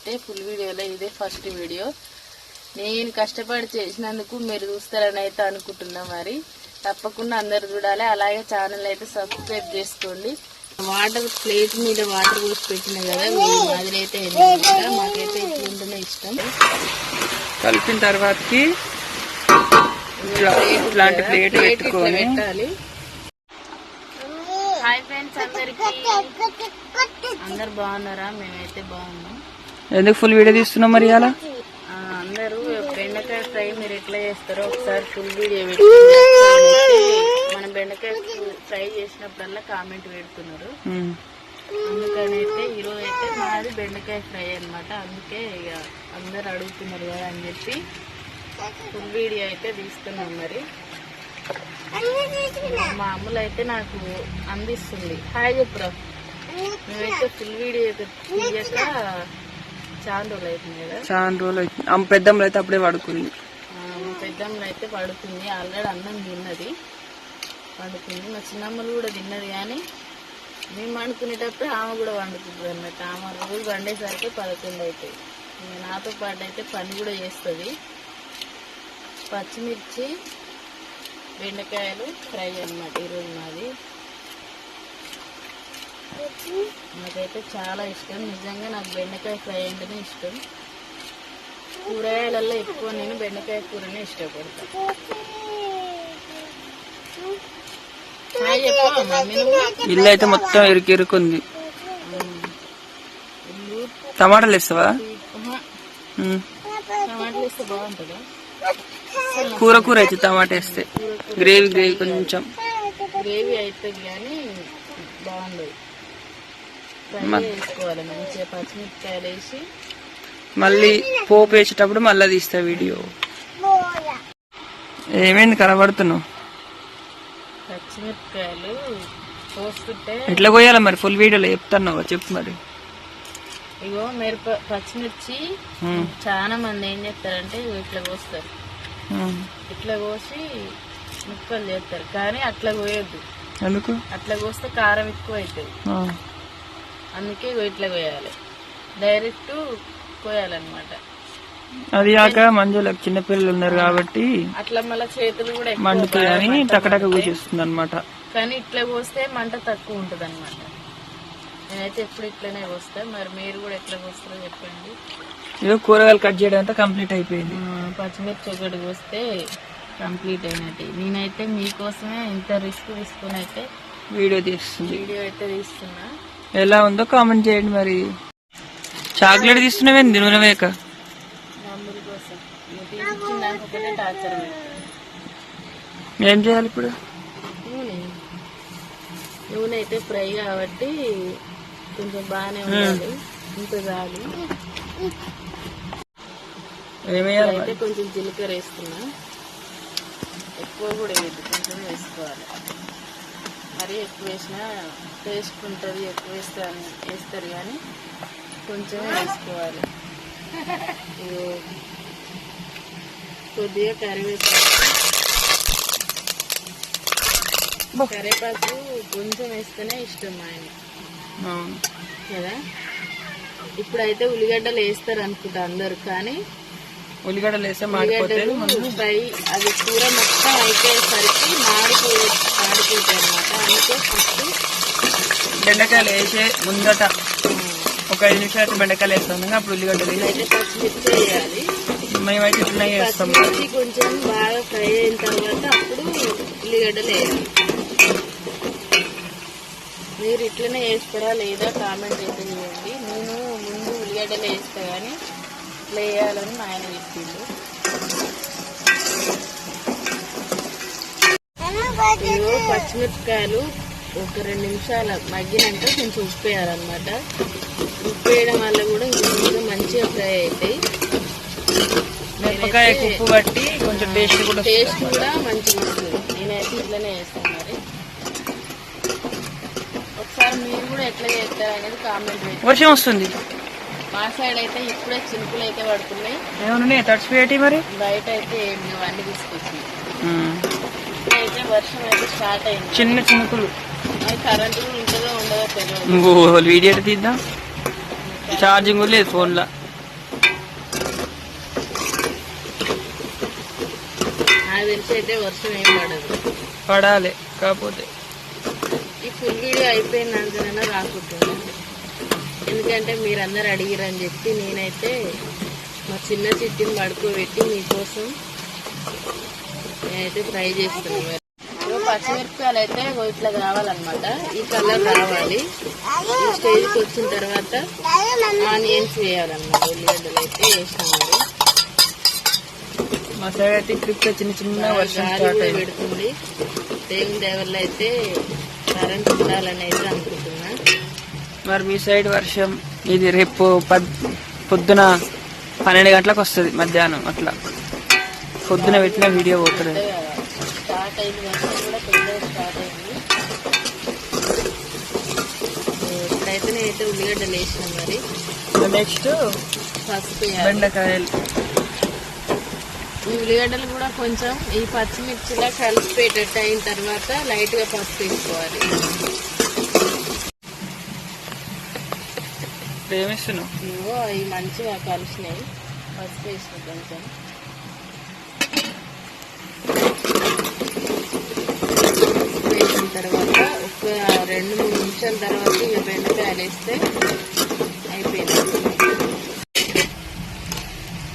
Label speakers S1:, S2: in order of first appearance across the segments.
S1: అయితే ఫుల్ వీడియోలో ఇదే ఫస్ట్ వీడియో. నేను కష్టపడి చేసినందుకు మీరు చూస్తారని అయితే అనుకుంటున్నా మరి. తప్పకుండా అందరు చూడాలి. అలాగే ఛానల్ అయితే సబ్స్క్రైబ్ చేసుకోండి. వాటర్ ప్లేట్ మీద వాటర్ పోసి పెట్టిన కదా మీరు అదిలైతే మాకైతే ఇట్లుంటేనే ఇష్టం.
S2: కలిపిన తర్వాతకి ఇట్లా ఇట్లాంటి ప్లేట్ పెట్టుకొని
S1: పెట్టాలి. హాయ్ ఫ్రెండ్స్ అందరికి. అందరు బాగున్నారా? మేమైతే బాగున్నాం.
S2: ఎందుకు ఫుల్ వీడియో తీస్తున్నాం మరి అలా
S1: అందరూ బెండకాయ ఫ్రై మీరు ఎట్లా చేస్తారో ఒకసారి ఫుల్ వీడియో మన బెండకాయ ఫ్రై చేసినప్పుడల్లా కామెంట్ పెడుతున్నారు. ఈరోజు అయితే మాది బెండకాయ ఫ్రై అన్నమాట. అందుకే ఇక అందరు అడుగుతున్నారు కదా అని చెప్పి ఫుల్ వీడియో అయితే తీస్తున్నాం మరి. మా అమ్ములు అయితే నాకు అందిస్తుంది. హాయ్ చెప్పురా మేమైతే ఫుల్ వీడియో తీయక చాలా రోజులు అవుతుంది కదా?
S2: చాలా రోజులు అవుతుంది. ఆమె పెద్దమ్మలు అయితే అప్పుడే పడుకుంది.
S1: పెద్దమ్మలు అయితే పడుకుంది. ఆల్రెడీ అన్నం తిన్నది. పండుకుంది. మా చిన్నమ్మలు కూడా తిన్నది కానీ మేము వండుకునేటప్పుడు ఆమె కూడా వండుకుంటుంది అన్నట్టు. ఆమె రోజు వండేసరికి పదకొండు అవుతాయి నాతో పాటు అయితే పని కూడా చేస్తుంది. పచ్చిమిర్చి బెండకాయలు ఫ్రై అన్నమాట ఈరోజు మాది. నాకైతే చాలా ఇష్టం. నిజంగా నాకు బెండకాయ ఫ్రై అంటేనే ఇష్టం. కూరగాయలలో ఎక్కువ నేను బెండకాయ కూరనే ఇష్టపడతాను
S2: ఇల్లు అయితే మొత్తం ఇరుకు ఇరుకుంది టమాటాలు ఇస్తావా కూర కూర అయితే టమాటా వేస్తే. గ్రేవీ గ్రేవీ కొంచెం.
S1: గ్రేవీ అవుతుంది కానీ బాగుండదు. వేసుకోవాలి. మంచిగా పచ్చిమిరపకాయలు వేసి
S2: మళ్ళీ పోపు వేసేటప్పుడు మళ్ళీ తీస్తా వీడియో. ఏమైంది? కనబడుతున్నావు.
S1: పచ్చిమిరపకాయలు పోస్తుంటే
S2: ఎట్లా పోయాలి మరి? ఫుల్ వీడియోలో చెప్తున్నావా? చెప్పు మరి.
S1: ఇగో మిరప పచ్చిమిర్చి. చాలా మంది ఏం చేస్తారంటే ఇట్లా కోస్తారు. ఇట్లా కోసి ముక్కలు చేస్తారు. కానీ అట్లా కోయొద్దు.
S2: ఎందుకు?
S1: అట్లా కోస్తే కారం ఎక్కువ అవుతుంది. అందుకే ఇట్లా కోయాలి డైరెక్ట్ కోయాలన్నమాట
S2: అది కాక మంజులకు చిన్నపిల్లలు ఉన్నారు కాబట్టి
S1: అట్లా మళ్ళీ చేతులు కూడా ఎక్కువ
S2: మండుతాయి
S1: బాగా
S2: అని
S1: మంట
S2: టకటక. కూర్చేస్తుంది అనమాట
S1: కానీ ఇట్లా కోస్తే మంట తక్కువ ఉంటుంది అనమాట నేనైతే ఎప్పుడు ఇట్లనే కోస్తా. మరి మీరు కూడా ఎట్లా కోస్తారో చెప్పండి.
S2: ఇదో కూరగాయలు కట్ చేయడం అంతా కంప్లీట్ అయిపోయింది.
S1: పచ్చిమిర్చి ఒకటి కోస్తే కంప్లీట్ అయినట్టు. నేనైతే మీకోసమే ఇంత రిస్క్ తీసుకుని అయితే
S2: వీడియో తీస్తుంది.
S1: వీడియో అయితే తీస్తున్నా.
S2: ఎలా ఉందో కామెంట్ చేయండి మరి. చాక్లెట్ తీస్తున్నావేంది? నూనె వేక
S1: మమ్మల్ని కోసం నువ్వు తీసిచ్చిన నాకు ఒకటే టార్చర్
S2: ఏం చేయాలి ఇప్పుడు?
S1: నూనె. అయితే ఫ్రై కాబట్టి కొంచెం బాగానే ఉండాలి. ఇంత చాలు. అయితే కొంచెం జీలకర్ర వేస్తున్నా. ఎక్కువ కూడా వేయద్దు కొంచెం వేసుకోవాలి. మరీ ఎక్కువ వేసినా టేస్ట్ ఉంటుంది ఎక్కువ వేస్తే అని- వేస్తారు కానీ కొంచెం వేసుకోవాలి. కొద్దిగా కరివేపాకు. కరివేపాకు కొంచెం వేస్తేనే ఇష్టం ఆయన. కదా? ఇప్పుడైతే ఉల్లిగడ్డలు వేస్తారు అనుకుంటా అందరు కానీ
S2: ఉల్లిగడ్డలు వేస్తే మాడిపోతే
S1: ఫ్రై అది కూర మొత్తం అయిపోయేసరికి మాడిపో మాడిపోతాయి అనమాట అందుకే ఫస్ట్
S2: బెండకాయలు వేసే ముందట ఒక ఐదు నిమిషాలు బెండకాయలు వేస్తాం. అప్పుడు ఉల్లిగడ్డలు
S1: అయితే పచ్చిమిర్చి వేయాలి.
S2: మేమైతే ఇట్లా వేస్తాం
S1: కొంచెం బాగా ఫ్రై అయిన తర్వాత అప్పుడు ఉల్లిగడ్డలు వేయాలి. మీరు ఇట్లనే వేస్తారా లేదా కామెంట్ అయితే చేయండి. నేను ముందు ఉల్లిగడ్డలు వేస్తా కానీ ఇట్లా వేయాలని మా ఆయన చెప్పిండు. ఇదిగో పచ్చిమిరపకాయలు ఒక రెండు నిమిషాలు మగ్గినాక కొంచెం ఉప్పు వేయాలన్నమాట. ఉప్పు వేయడం వల్ల కూడా ఇంకా మంచిగా ఫ్రై అవుతాయి
S2: మిరపకాయ ఉప్పు పట్టి కొంచెం టేస్ట్ కూడా
S1: టేస్ట్ కూడా మంచిగా వస్తుంది. నేనైతే ఇట్లనే వేస్తాను మరి. ఒకసారి మీరు కూడా ఎట్లా చేస్తారు అనేది కామెంట్
S2: వర్షం వస్తుంది.
S1: మా సైడ్ అయితే ఇప్పుడే చినుకులు అయితే పడుతున్నాయి.
S2: ఏమన్నా తడిచిపోయేటి మరి?
S1: బయట అయితే మేము అన్ని తీసుకొచ్చినాయి. ఇప్పుడైతే వర్షం అయితే స్టార్ట్ అయింది.
S2: చిన్న చినుకులు.
S1: కరెంటు ఉంటుందో ఉండదో తెలియదు.
S2: వీడియో తీద్దాం. ఛార్జింగ్ లేదు ఫోన్లో
S1: నాకు అయితే వర్షం ఏం పడదు.
S2: పడాలి కాకపోతే.
S1: ఈ ఫుల్ వీడియో అయిపోయిందంతేనా రాకుంటుంది ఎందుకంటే మీరందరూ అడిగిరని చెప్పి నేనైతే మా చిన్న చిట్టిని పడుకోబెట్టి మీకోసం నేనైతే ఫ్రై చేస్తున్నాను పచ్చిమిరపకాయలు అయితే ఇట్లా కావాలన్నమాట. ఈ కలర్ రావాలి ఈ స్టేజ్కి వచ్చిన తర్వాత ఆనియన్స్ వేయాలన్నమాట. ఉల్లిగడ్డలు అయితే వేసినాం మరి.
S2: మా సైడ్ అయితే ఇప్పుడు చిన్న చిన్న వర్షం
S1: పెడుతుంది. దేవుని దేవల్ల అయితే కరెంట్ ఉండాలని అయితే అనుకుంటున్నా.
S2: మరి మీ సైడ్ వర్షం ఇది రేపు పద్ పొద్దున పన్నెండు గంటలకు వస్తుంది మధ్యాహ్నం అట్లా. పొద్దున పెట్టిన వీడియో పోతుంది. నెక్స్ట్. బెండకాయలు.
S1: ఈ ఉల్లిగడ్డలు కూడా కొంచెం ఈ పచ్చిమిర్చిలా కలిసిపోయేటట్టు అయిన తర్వాత లైట్గా పసుపు వేసుకోవాలి.
S2: ఇప్పుడు ఏమిస్తున్నావు
S1: ఇవో అవి మంచిగా కలిసినాయి పసుపు వేసిన కొంచెం. వేసిన తర్వాత ఒక రెండు మూడు నిమిషాల తర్వాత ఇక బెండకాయలు వేస్తే అయిపోయింది.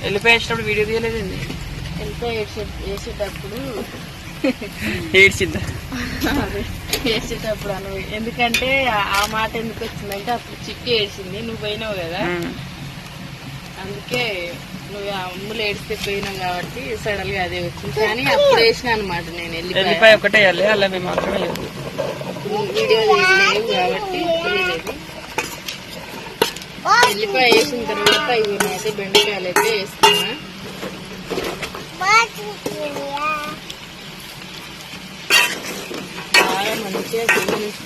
S2: వెళ్ళిపోయేటప్పుడు వీడియో తీయలేదండి.
S1: ఎంతో వేసేటప్పుడు
S2: ఏడ్చిందా
S1: అదే వేసేటప్పుడు అను. ఎందుకంటే ఆ- మాట ఎందుకు వచ్చిందంటే అప్పుడు చిట్టి ఏడ్చింది. నువ్వు పోయినావు కదా. అందుకే నువ్వు ఆ అమ్ములు ఏడిస్తే పోయినావు కాబట్టి సడన్గా అదే వచ్చింది. కానీ అప్పుడు వేసిన అనమాట నేను వెళ్ళిపోయా
S2: ఎల్లిపాయ ఒకటే వేయాలి అలా మేము మాత్రమే
S1: వీడియో లేవు కాబట్టి ఎల్లిపాయ వేసిన తర్వాత ఇవి అయితే బెండకాయలు అయితే వేస్తున్నా. బాగా మంచిగా కింద నుంచి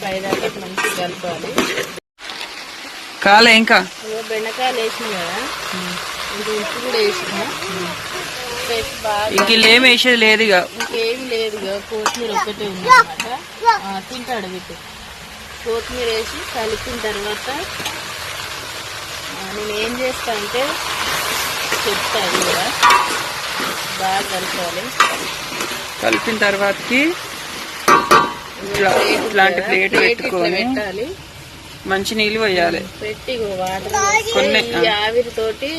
S1: మంచిగా కలపాలి.
S2: కాలే ఇంకా
S1: బెండకాయలు వేసిన కదా? ఇంక ఉప్పు కూడా వేసిన.
S2: ఇంక ఏం వేసేది లేదు ఇక.
S1: ఇంకేం లేదు ఇక. కొత్తిమీర ఒక్కటే ఉందన్నమాట తింటాడు వీటి కొత్తిమీర వేసి కలిపిన తర్వాత నేను ఏం చేస్తా అంటే చెప్తా అది కూడా బాగా కలపాలి.
S2: కలిపిన తర్వాతకి ఇట్లాంటి ప్లేట్ పెట్టుకొని మంచి నీళ్ళు పోయాలి
S1: పెట్టి
S2: కొన్ని,
S1: ఈ ఆవిరి తోటి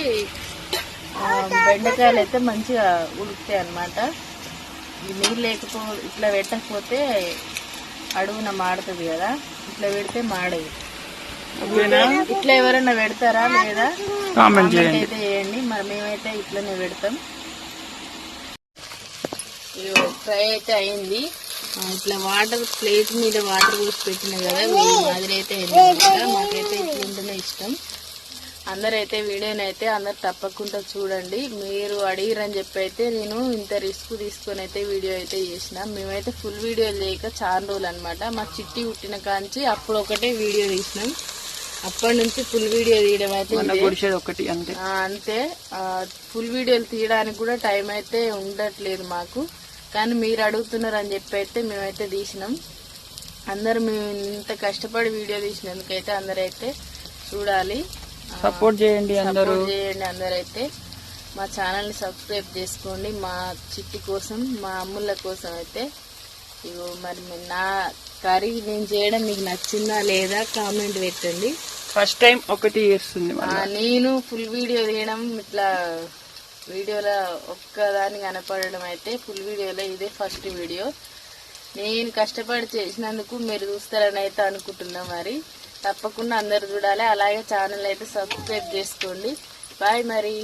S1: ఆ, బెండకాయలు అయితే మంచిగా ఉడుకుతాయి అన్నమాట. ఈ నీళ్ళు లేకపో ఇట్లా పెట్టకపోతే అడుగున మాడుతుంది కదా. ఇట్లా పెడితే మాడదు. ఇట్లా ఎవరైనా పెడతారా లేదా?
S2: కామెంట్
S1: అయితే చేయండి. మరి మేమైతే ఇట్లనే పెడతాం. ఫ్రై అయితే అయింది. ఇట్లా వాటర్ ప్లేట్ మీద వాటర్ పోసి పెట్టిన కదా మీ మాదిరి అయితే అయింది మాకైతే ఇట్లుంటేనే ఇష్టం. అందరైతే వీడియోని అయితే అందరు తప్పకుండా చూడండి. మీరు అడిగిరని చెప్పి అయితే నేను ఇంత రిస్క్ తీసుకొని అయితే వీడియో అయితే చేసిన. మేమైతే ఫుల్ వీడియో చేయక చాలా రోజులు అనమాట మా చిట్టి పుట్టిన కాంచి అప్పుడు ఒకటే వీడియో తీసినాం. అప్పటి నుంచి ఫుల్ వీడియో తీయడం అయితే
S2: ఒకటి అంతే.
S1: అంతే. ఫుల్ వీడియోలు తీయడానికి కూడా టైం అయితే ఉండట్లేదు మాకు. కానీ మీరు అడుగుతున్నారు అని చెప్పి అయితే మేమైతే తీసినాం. అందరు మేము ఇంత కష్టపడి వీడియో తీసినందుకైతే అందరైతే చూడాలి.
S2: సపోర్ట్ చేయండి అందరూ.
S1: సపోర్ట్ చేయండి అందరైతే. మా ఛానల్ని సబ్స్క్రైబ్ చేసుకోండి. మా చిట్టి కోసం మా అమ్ముల కోసం అయితే ఇగో మరి నా కర్రీ నేను చేయడం మీకు నచ్చిందా లేదా కామెంట్ పెట్టండి.
S2: ఫస్ట్ టైం ఒకటి చేస్తుంది.
S1: నేను ఫుల్ వీడియో తీయడం ఇట్లా వీడియోలో ఒక్కదాన్ని కనపడడం అయితే ఫుల్ వీడియోలో ఇదే ఫస్ట్ వీడియో. నేను కష్టపడి చేసినందుకు మీరు చూస్తారని అయితే అనుకుంటున్నా మరి. తప్పకుండా అందరు చూడాలి. అలాగే ఛానల్ అయితే సబ్స్క్రైబ్ చేసుకోండి. బాయ్ మరి.